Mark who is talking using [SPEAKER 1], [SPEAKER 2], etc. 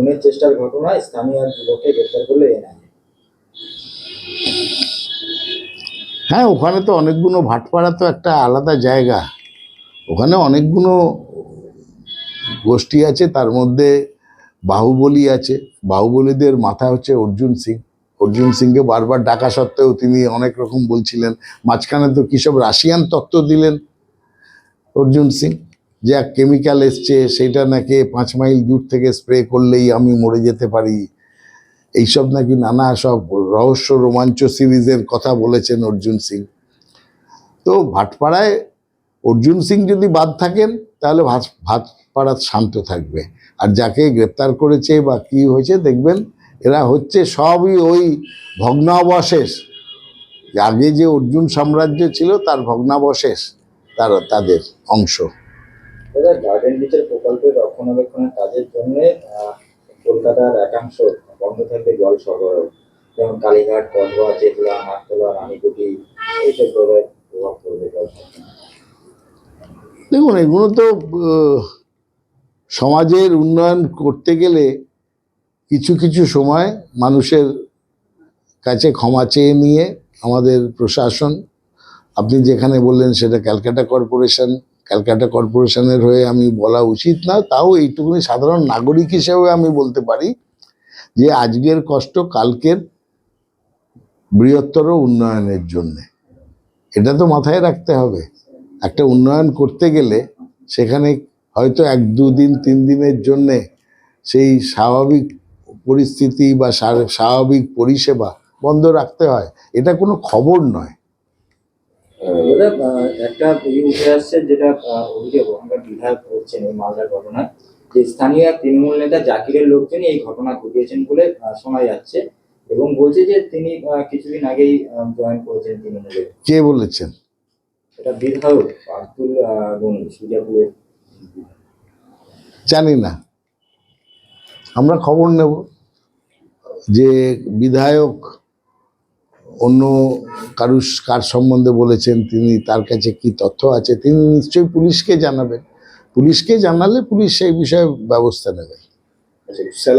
[SPEAKER 1] খুনের চেষ্টার ঘটনায় স্থানীয় এক যুবককে গ্রেপ্তার করলে এনআইএ
[SPEAKER 2] হ্যাঁ ওখানে তো অনেকগুলো ভাটপাড়া তো একটা আলাদা জায়গা। ওখানে অনেকগুলো গোষ্ঠী আছে, তার মধ্যে বাহুবলী আছে। বাহুবলীদের মাথা হচ্ছে অর্জুন সিং। অর্জুন সিংকে বারবার ডাকা সত্ত্বেও তিনি অনেক রকম বলছিলেন। মাঝখানে তো কী সব রাশিয়ান তত্ত্ব দিলেন অর্জুন সিং। যে এক কেমিক্যাল এসছে, সেটা নাকি পাঁচ মাইল দূর থেকে স্প্রে করলেই আমি মরে যেতে পারি। এইসব নাকি নানা সব রহস্য রোমাঞ্চ সিরিজের কথা বলেছেন অর্জুন সিং। তো ভাটপাড়ায় অর্জুন সিং যদি বাদ থাকেন, তাহলে ভাত ভাটপাড়া শান্ত থাকবে। আর যাকে গ্রেপ্তার করেছে বা কি হয়েছে, দেখবেন এরা হচ্ছে সবই ওই ভগ্নাবশেষ। আগে যে অর্জুন সাম্রাজ্য ছিল, তার ভগ্নাবশেষ, তার, তাদের অংশ।
[SPEAKER 1] গার্ডেন বিচের প্রকল্পের রক্ষণাবেক্ষণের কাজের জন্য কলকাতার একাংশ বন্ধ থাকবে জল সরবরাহ। যেমন কালীঘাট কসবা চেতলা নাকতলা রানীকুটি জায়গায় প্রভাব পড়বে জল
[SPEAKER 2] দেখুন, এগুলো তো সমাজের উন্নয়ন করতে গেলে কিছু কিছু সময় মানুষের কাছে ক্ষমা চেয়ে নিয়ে আমাদের প্রশাসন, আপনি যেখানে বললেন সেটা ক্যালকাটা কর্পোরেশন ক্যালকাটা কর্পোরেশনের হয়ে আমি বলা উচিত না, তাও এইটুকুনি সাধারণ নাগরিক হিসেবে আমি বলতে পারি যে আজকের কষ্ট কালকের বৃহত্তর উন্নয়নের জন্যে। এটা তো মাথায় রাখতে হবে। একটা উন্নয়ন করতে গেলে সেখানে হয়তো এক দুদিন, তিন দিনের জন্যে সেই স্বাভাবিক পরিস্থিতি বা স্বাভাবিক পরিষেবা বন্ধ রাখতে হয়। এটা কোনো খবর নয়।
[SPEAKER 1] দাদা একটা ইয়ে উঠে আসছে যেটা অভিযোগ ওখানকার বিধায়ক করছেন এই মালদার ঘটনায়। যে স্থানীয় এক তৃণমূল নেতা জাকিরের লোকজনই এই ঘটনা ঘটিয়েছেন বলে শোনা যাচ্ছে এবং বলছে যে তিনি কিছুদিন আগেই জয়েন করেছেন তৃণমূলে।
[SPEAKER 2] কে বলেছেন?
[SPEAKER 1] এটা বিধায়ক আব্দুল গনি সুজাপুরের
[SPEAKER 2] জানি না। আমরা খবর নেব যে বিধায়ক অন্য কারুর কার সম্বন্ধে বলেছেন, তিনি তার কাছে কি তথ্য আছে, তিনি নিশ্চয়ই পুলিশকে জানাবেন। পুলিশকে জানালে পুলিশ সেই বিষয়ে ব্যবস্থা নেবে।
[SPEAKER 1] আচ্ছা